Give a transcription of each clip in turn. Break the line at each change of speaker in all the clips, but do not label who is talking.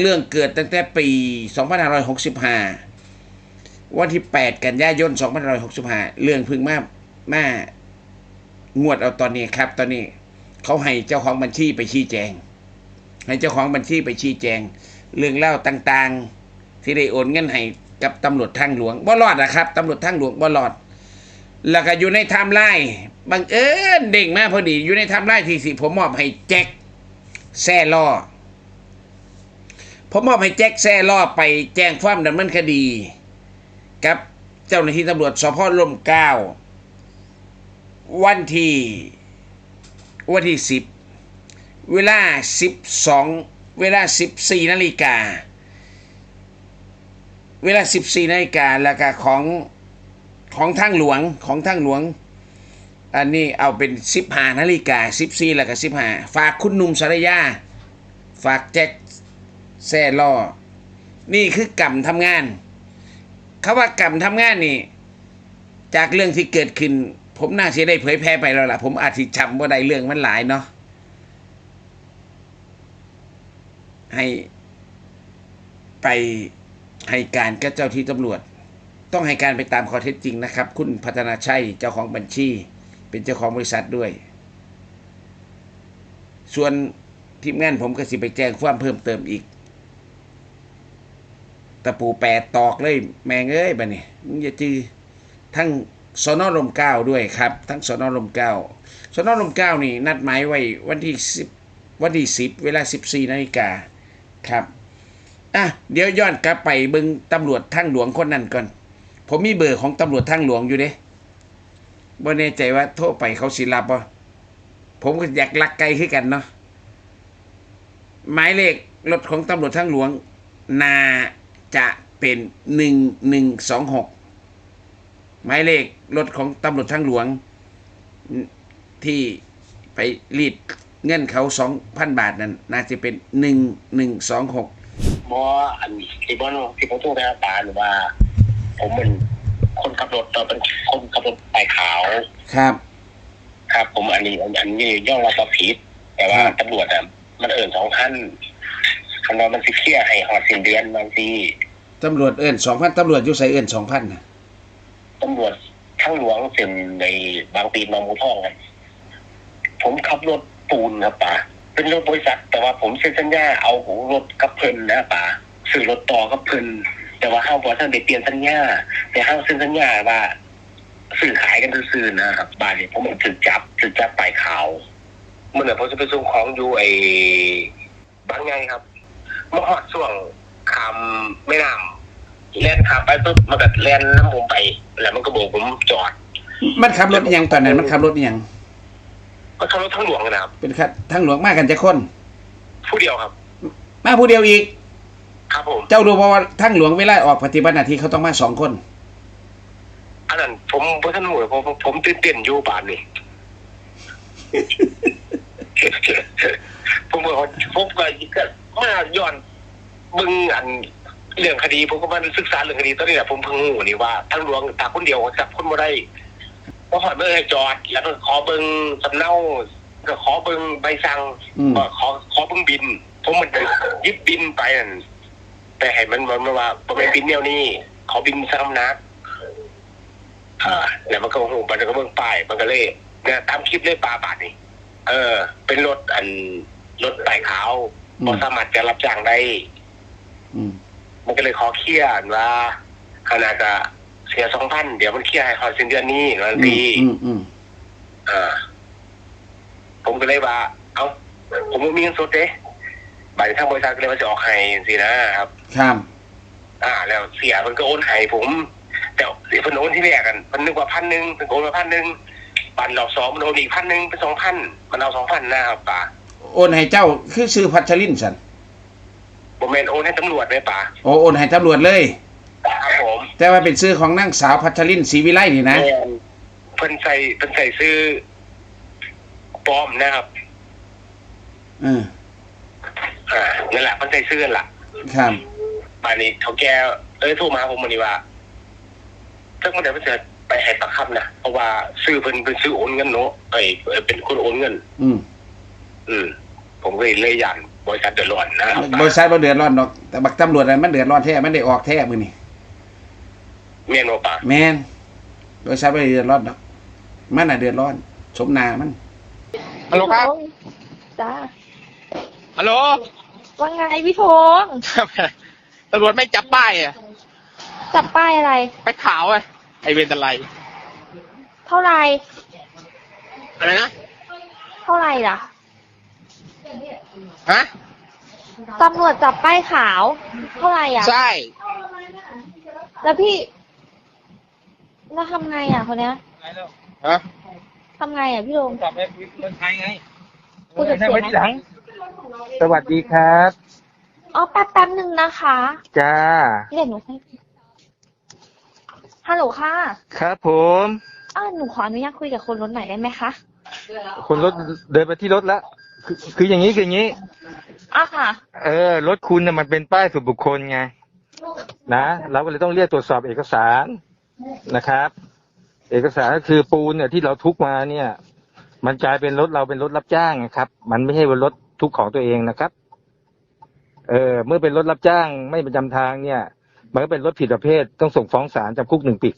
เรื่องเกิดตั้งแต่ปี 2565 วันที่ 8 กันยายน 2565 เรื่องพึ่งมามางวดเอาตอนนี้ครับ ตอนนี้เขาให้เจ้าของบัญชีไปชี้แจง ให้เจ้าของบัญชีไปชี้แจง เรื่องเล่าต่างๆ ที่ได้โอนเงินให้กับตำรวจทางหลวงบ่รอดนะครับตำรวจทางหลวงบ่รอด แล้วก็อยู่ในไทม์ไลน์บังเอิญเด้งมาพอดี อยู่ในไทม์ไลน์ที่สิผมมอบให้แจ็คแซ่ล่อ ผมมอบให้แจ็คแซ่ล่อไปแจ้งความดำเนินคดี กับเจ้าหน้าที่ตำรวจสพลมเกล้า วันที่วันที่สิบเวลาสิบสองเวลาสิบสี่นาฬิกา เวลาสิบสี่นาฬิกาแล้วก็ของของทางหลวงของทางหลวง อันนี้เอาเป็นสิบห้านาฬิกาสิบสี่แล้วก็สิบห้าฝากคุณนุ่มสารยา ฝากแจ็ค แซ่ล่อ นี่คือกรรมทำงานเขาว่ากรรมทำงานนี่ จากเรื่องที่เกิดขึ้น ผมน่าจะได้เผยแพร่ไปแล้วล่ะ ผมอาจจะจำว่าได้เรื่องมันหลายเนาะให้ไปให้การกับเจ้าที่ตำรวจ ต้องให้การไปตามข้อเท็จจริงนะครับ คุณพัฒนาชัยเจ้าของบัญชี เป็นเจ้าของบริษัทด้วย ส่วนทีมงานผมก็สิไปแจ้งความเพิ่มเติมอีก ตะปูแปดตอกเลยแมงเอ้ยบัดนี้มึงอย่าจือทั้งสนอลมเก้าด้วยครับ ทั้งสนอลมเก้าสนอลมเก้านี่นัดหมายไว้วันที่สิบวันที่สิบเวลาสิบสี่นาฬิกาครับอะเดี๋ยวย้อนกลับไปเบึงตำรวจทางหลวงคนนั้นก่อน ผมมีเบอร์ของตำรวจทางหลวงอยู่เด้บ่แน่ใจว่าโทรไปเขาสิรับบ่ผมก็อยากลักไกลขึ้นกันเนาะหมายเลขรถของตำรวจทางหลวงนา จะเป็นหนึ่งหนึ่งสองหกหมายเลขรถของตำรวจทางหลวงที่ไปรีดเงินเขาสองพันบาทนั้นน่าจะเป็นหนึ่งหนึ่งสองหก
บออันที่บอที่ผมโทรไปหาตาหรือว่า ผมเป็นคนขับรถเราเป็นคนขับรถไปขาว
ครับ
ครับ ผมอันนี้อันนี้ย่อมรับว่าผิดแต่ว่า
ครับ
ตำรวจอะมันเอิ่นสองพัน คันว่ามันสิเคลียร์ให้หอดสิ้นเดือนบางที
ตำรวจเอิ้นสองพันตำรวจอยู่ใส่เอิ้นสองพันนะ
ตำรวจทั้งหลวงเซ็นในบางปีนบางมูท่องกันผมขับรถปูนครับป่าเป็นรถบริษัท แต่ว่าผมเซ็นสัญญาเอาของรถกับเพิ่นนะป่าซื้อรถต่อกับเพิ่นแต่ว่าห้างบอท่านได้เปลี่ยนสัญญาแต่ห้างเซ็นสัญญาว่าซื้อขายกันซื่อๆนะครับบ้านนี้ผมมันถึกจับถึกจับปลายขาวเมื่อไหร่ผมจะไปส่งของอยู่ไอ้บางไงครับเมื่อหอดช่วงคำไม่น้ำแล่นขับไปปุ๊บมันก็แล่นน้ำผมไป แล้วมันก็โบกผมจอด
มันขับรถอิหยังตอนนั้น มันขับรถอิหยัง
มันขับรถทั้งหลวงเลยนะครับ
เป็นขับทางหลวงมากันจะคน
ผู้เดียวครับ
มาผู้เดียวอีก
ครับผม
เจ้ารู้เพราะว่าทางหลวงเวลาออกปฏิบัติหน้าที่เขาต้องมาสองคน
อันนั้นผมผมท่านหน่วยผมผมผมตื่นเต้นอยู่ป่านนี่ ผมบอกว่าผมก็ก็ มาย้อนมึงอันเรื่องคดีผมก็มาศึกษาเรื่องคดีตอนนี้แหละผมเพิ่งรู้นี่ว่าทางหลวงตาคนเดียวจับคนบ่ได้พอหอดเมื่อให้จอด แล้วก็ขอเบิงสำเนาก็ขอเบิงใบสั่ง
อืม
ก็ขอขอเบิงบิน ผมมันไปยึดบินไปนั่นแต่ให้มันมันว่าบ่เป็นบินแนวนี้ขอบินซ้ำนักอ่าแล้วมันก็หูมันก็เบิ่งป้ายมันก็เลยเนี่ยตามคลิปเลยปลาบาทนี่เออ เป็นรถอันรถไต่ขาว
อืม
พอสามารถจะรับจ้างได้
อืม
มันก็เลยขอเคลียร์ว่าขนาดจะเสียสองพันเดี๋ยวมันเคลียร์ให้ขอสิ้นเดือนนี้นันที
อืมอืม
อ่าผมก็เลยว่า เอ้าผมบ่มีเงินสดเด้บายทางบริษัทก็เลยว่าจะออกให้สินะครับ
ครับ
อ่า แล้วเสียมันก็โอนให้ผม แต่เสียเพิ่นโอนที่แรกกันมันนึกว่าพันหนึ่งเป็นโอนมาพันหนึ่งบันรอบสองมันโอนอีกพันหนึ่งเป็นสองพันมันเอาสองพันหน้าครับป่า
โอนให้เจ้าคือซื้อพัชรินสัน
ผมเมนโอนให้ตำรวจเลยป่า
โอโอนให้ตำรวจเลย
ครับผม
แต่ว่าเป็นซื้อของนางสาวพัชรินศรีวิไลนี่นะ
แม่นเพิ่นใส่เพิ่นใส่ซื้อปลอมนะครับ
อืม
อ่านั่นแหละเพิ่นใส่ซื้อนั่นล่ะ
ครับ
ป่านนี้เขาแกเอ้ยโทรมาหาผมวันนี้ว่าถ้าเมื่อไหร่เพิ่นจะไปให้ปากคำนะเพราะว่าซื้อเพิ่นเป็นซื้อโอนเงินเนาะเอ้ยเอ้ยเป็นคนโอนเงิน
อืม
อืมผมก็เลยเลยยันบริษัทเดือดร้อนนะครับ
บริษัทบ่เดือดร้อนดอก แต่บักตำรวจน่ะมันเดือดร้อนแท้มันได้ออกแท้มื้อนี้
เมียนบ่ป่า
แม่นบริษัทบ่ได้เดือดร้อนดอกมันน่ะเดือดร้อน สมนามัน
ฮัลโหลครับ
จ้า
ฮัลโหล
ว่าไงพี่ธง
ตำรวจไม่จับป้ายอะ
จับป้ายอะไร
ไปขาวอะไอเวนตะไล
เท่าไหร่
อะไรนะ
เท่าไหร่ล่ะ
ฮะ
ตำรวจจับป้ายขาว เท่าไหร่อะ
ใช่
แล้วพี่แล้วทำไงอะคนเนี้ย
ฮะ
ทำไงอะพี่ธง
จับไปเมืองไทยไง
พูดจะเสียไหม
สวัสดีครับ
อ๋อแป๊บแป๊บหนึ่งนะคะ
จ้า
เดี๋ยวหนูให้ฮัลโหลค่ะ
ครับผม
อ้าวหนูขออนุญาตคุยกับคนรถหน่อยได้ไหมคะ
คนรถเดินไปที่รถแล้ว คือคืออย่างนี้คืออย่างนี้
อ้าวค่ะ
เออรถคุณน่ะมันเป็นป้ายส่วนบุคคลไงนะเราก็เลยต้องเรียกตรวจสอบเอกสารนะครับ เอกสารก็คือปูนเนี่ยที่เราทุกมาเนี่ย มันกลายเป็นรถเราเป็นรถรับจ้างนะครับ มันไม่ใช่เป็นรถทุกของตัวเองนะครับ เออเมื่อเป็นรถรับจ้างไม่ประจำทางเนี่ย มันก็เป็นรถผิดประเภท ต้องส่งฟ้องศาลจำคุกหนึ่งปี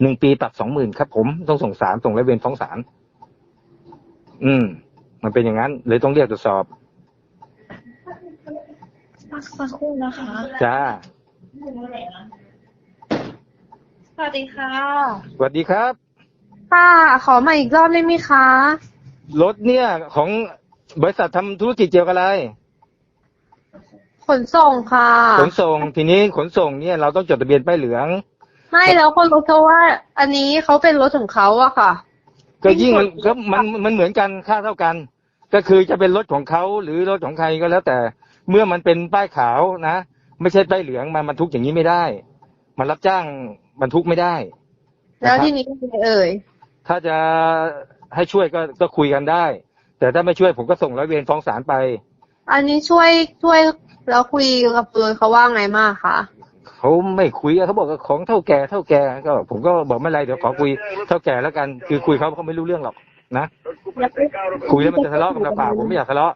หนึ่งปีปรับสองหมื่นครับ ผมต้องส่งศาลส่งร้อยเวรฟ้องศาลอืม มันเป็นอย่างนั้นเลยต้องเรียกตรวจสอบ
สักสักครู่นะคะ
จ้า
สวัสดีค่ะ
สวัสดีครับ
ค่ะขอมาอีกรอบได้ไหมคะ
รถเนี่ยของบริษัททำธุรกิจเกี่ยวกับอะไร
ขนส่งค่ะ
ขนส่งทีนี้ขนส่งเนี่ยเราต้องจดทะเบียนป้ายเหลือง
ไม่แล้วคนรู้เพราะว่า อันนี้เขาเป็นรถของเขาอะค่ะ
ก็ยิ่งมันก็มันมันเหมือนกันค่าเท่ากัน ก็คือจะเป็นรถของเขาหรือรถของใครก็แล้วแต่ เมื่อมันเป็นป้ายขาวนะ ไม่ใช่ป้ายเหลืองมันบรรทุกอย่างนี้ไม่ได้ มันรับจ้างบรรทุกไม่ได้
แล้วทีนี้ยังไงเอ่ย
ถ้าจะให้ช่วยก็ก็คุยกันได้ แต่ถ้าไม่ช่วยผมก็ส่งร้อยเวรฟ้องศาลไป
อันนี้ช่วยช่วยแล้วคุยกับเลยเขาว่าไงมากคะ
เขาไม่คุยอะเขาบอกว่าของเท่าแก่เท่าแก่ก็ ผมก็บอกไม่เป็นไรเดี๋ยวขอคุยเท่าแก่แล้วกัน คือคุยเขาเขาไม่รู้เรื่องหรอกนะคุยแล้วมันจะทะเลาะกันเปล่าๆผมไม่อยากทะเลาะ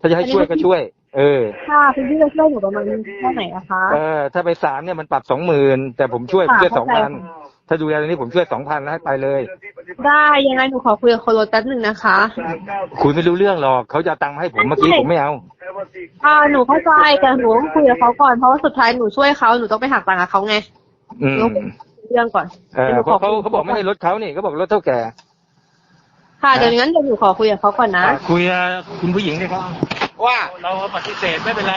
ถ้าจะให้ช่วยก็ช่วย เออ
ค่ะคุณพี่จะช่วยหนูประมาณเท่าไหร่อะคะ
เออถ้าไปศาลเนี่ยมันปรับสองหมื่นแต่ผมช่วยผม
ค่ะ
ช่วยสอง
เข้า
พัน
ใจ
ถ้าดูแลตรงนี้ผมช่วยสองพันแล้วให้ไปเลย
ได้ยังไงหนูขอคุยกับคนรถแป๊บหนึ่งนะคะ
คุยไม่รู้เรื่องหรอกเขาจะเอาตังค์มาให้ผมเมื่อกี้ผมไม่เอา
อ่าหนูเข้าใจแต่หนูต้องคุยกับเขาก่อนเพราะว่าสุดท้ายหนูช่วยเขาหนูต้องไปหักตังค์กับเขาไง
อืม
เรื่องก่อน
เออเพราะเขาเขาบอกไม่ให้รถเขานี่เขาบอกรถเท่าแก่
ค่ะเดี๋ยวงั้นเดี๋ยวหนูขอคุยกับเขาก่อนนะ
คุยกับคุณผู้หญิงเลยครับ
ว่า
เราปฏิเสธไม่เป็นไร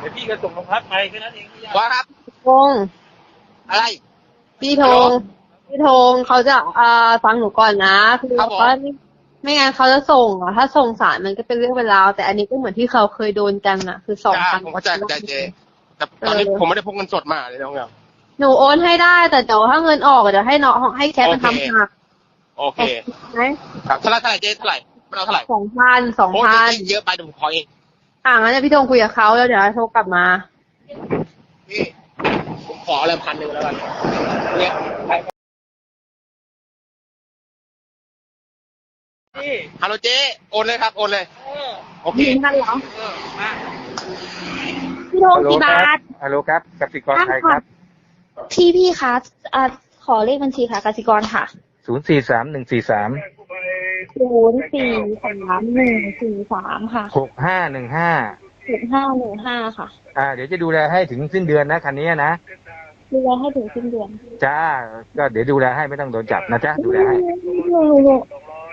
เดี๋ยวพี่ก็ส่งโรงพักไปแค่นั้นเอง
ว่าครับ
ธง
อะไร
พี่ธงพี่ธงเขาจะอ่าฟังหนูก่อนนะคือ
ครับผม
ว่าไม่ ไม่งั้นเขาจะส่งอะถ้าส่งสารมันก็เป็นเรื่องเป็นราวแต่อันนี้ก็เหมือนที่เขาเคยโดนกันอะ คือสอง
จ้า
พัน
ผมเข้าใจเข้าใจเจแต่ตอนนี้ผมไม่ได้พกเงินสดมาเลยน้องเงา
หนูโอนให้ได้แต่เดี๋ยวถ้าเงินออกอะเดี๋ยวให้น้องให้แคทมัน
โอเค
ทำหัก
โอเค
ไหม
ครับเท่าไหรเท่าไหร่เจเท่าไหร่ไม่เอาเท่าไหร่
สองพันสอง
โอ้
พัน
ยเยอะไปเดี๋ยวผมขอเอง
อ่างั้นเดี๋ยวพี่ธงคุยกับเขาแล้วเดี๋ยวโทรกลับมา
พี่ผมขออะไรพันหนึ่งแล้วกันเนี่ย ฮัลโหลเจโอนเลยครับโอนเลยโอเค
ยิงกันเหรอพี่ธง
ฮัลโหล
กี่
ครับาบ
ท
ฮัลโหลครับกสิกรไทยครับ
พี่พี่คะอ่าขอเลขบัญชีค่ะกสิกรค่ะ
ศูนย์สี่สามหนึ่งสี่สาม
ศูนย์สี่สามหนึ่งสี่สามค่ะ
หกห้าหนึ่งห้า
หนึ่งห้าหนึ่งห้าค่ะ
อ่า เดี๋ยวจะดูแลให้ถึงสิ้นเดือนนะคันนี้นะ
ดูแลให้ถึงสิ้นเดือน
จ้า ก็เดี๋ยวดูแลให้ไม่ต้องโดนจับนะจ๊ะดูแลให้
หนูหนูหนู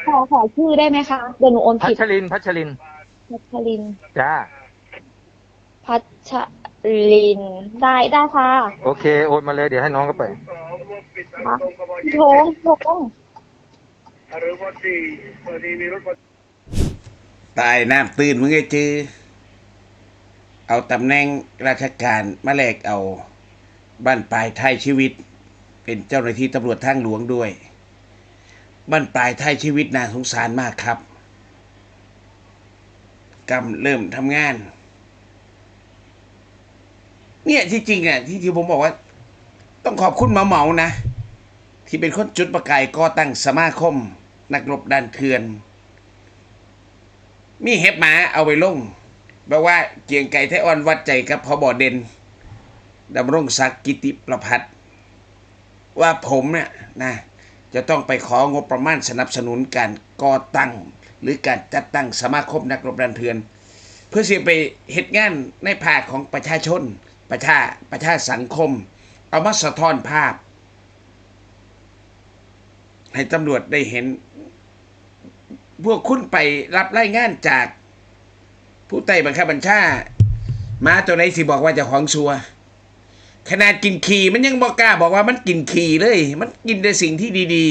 ขอขอชื่อได้ไหมคะเดี๋ยวหนูโอน
พั
ผิด
ชรินพัชริน
พัชริน
จ้า
พัชริน ได้ได้ค่ะ
โอเคโอนมาเลยเดี๋ยวให้น้องก็ไป
โถงโถง
ตายน้ำตื่นมึงไอ้จือเอาตำแหน่งราชการมาแลกเอาบ้านปลายไทยชีวิต เป็นเจ้าหน้าที่ตำรวจทางหลวงด้วย บ้านปลายไทยชีวิตน่าสงสารมากครับกำเริ่มทำงาน เนี่ยที่จริงอะที่ที่ผมบอกว่า ต้องขอบคุณหมาเหมานะ ที่เป็นคนจุดประกายก่อตั้งสมาคม นักรบด้านเถื่อน มีเห็บหมาเอาไปลงบอกว่าเกียงไก่ไทยอ่อนวัดใจกับพอบอเด่นดำรงศักดิ์กิติประพัฒว่าผมเนี่ยนะ จะต้องไปของบประมาณสนับสนุนการก่อตั้ง หรือการจัดตั้งสมาคมนักรบดันเทือน เพื่อสิไปเหตุงานในภาคของประชาชน ประชาประชาสังคม เอามาสะท้อนภาพ ให้ตำรวจได้เห็น พวกคุณไปรับรายงานจากผู้ใต้บังคับบัญชา มาตัวไหนสิบอกว่าจะของชัว ขนาดกินขี่มันยังบอกกล้าบอกว่ามันกินขี่เลย มันกินแต่สิ่งที่ดี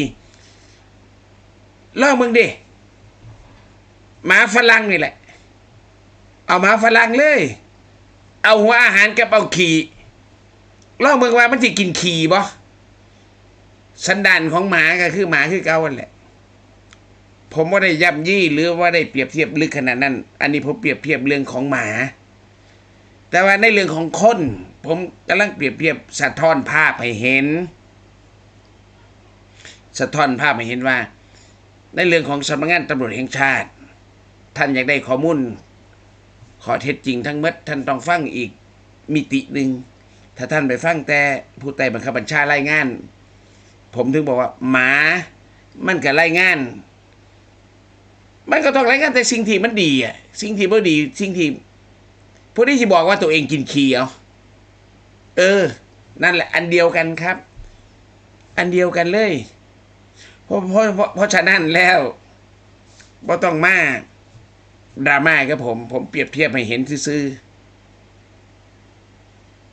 ๆลองมึงดิหมาฝรั่งนี่แหละ เอาหมาฝรั่งเลย เอาหัวอาหารกับเอาขี่ลองมึงว่ามันจะกินขี่บ่สันดานของหมาก็คือหมาคือเก่าอันแหละ ผมว่าได้ย่ำยี่หรือว่าได้เปรียบเทียบลึกขนาดนั้น อันนี้ผมเปรียบเทียบเรื่องของหมา แต่ว่าในเรื่องของคน ผมกำลังเปรียบเทียบสะท้อนภาพให้เห็น สะท้อนภาพให้เห็นว่า ในเรื่องของสำนักงานตำรวจแห่งชาติ ท่านอยากได้ข้อมูลข้อเท็จจริงทั้งหมดท่านต้องฟังอีกมิติหนึ่งถ้าท่านไปฟังแต่ผู้ใต้บังคับบัญชารายงาน ผมถึงบอกว่า หมามันก็รายงาน มันก็ต้องรายงานแต่สิ่งที่มันดีอะสิ่งที่ไม่ดีสิ่งที่ ผู้ที่จะบอกว่าตัวเองกินขี้เอาเออ นั่นแหละ อันเดียวกันครับ อันเดียวกันเลยเพราะเพราะเพราะเพราะฉะนั้นแล้วบ่ต้องมาดราม่ากับผม ผมเปรียบเทียบให้เห็นซื่อ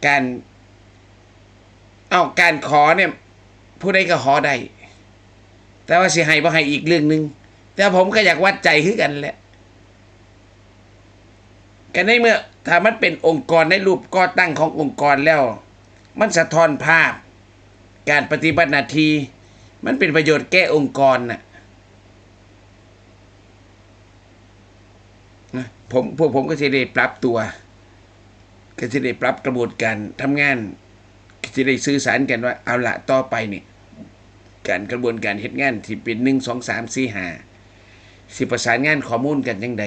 การเอาการขอเนี่ย ผู้ใดก็ขอได้แต่ว่าสิให้บ่ให้อีกเรื่องหนึ่งแต่ผมก็อยากวัดใจคือกันแหละ กันในเมื่อถ้ามันเป็นองค์กรในรูปก่อตั้งขององค์กรแล้ว มันสะท้อนภาพ การปฏิบัติหน้าที่มันเป็นประโยชน์แก้องค์กรน่ะผมพวกผมก็จะได้ปรับตัว ก็จะได้ปรับกระบวนการทำงานก็จะได้สื่อสารกันว่าเอาละต่อไปนี่การกระบวนการเฮ็ดงานที่เป็นหนึ่งสองสามสี่ห้าสิประสานงานข้อมูลกันยังไง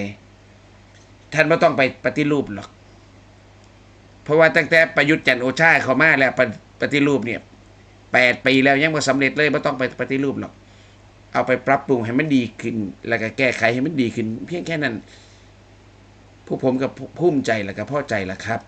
ท่านไม่ต้องไปปฏิรูปหรอก เพราะว่าตั้งแต่ประยุทธ์จันทร์โอชาเขามาแล้วปฏิปฏิรูปเนี่ยแปดปีแล้วยังไม่สำเร็จเลยไม่ต้องไปปฏิรูปหรอก เอาไปปรับปรุงให้มันดีขึ้น แล้วก็แก้ไขให้มันดีขึ้น เพียงแค่นั้น ผู้ผมกับภูมิใจแล้วก็พอใจแล้วครับ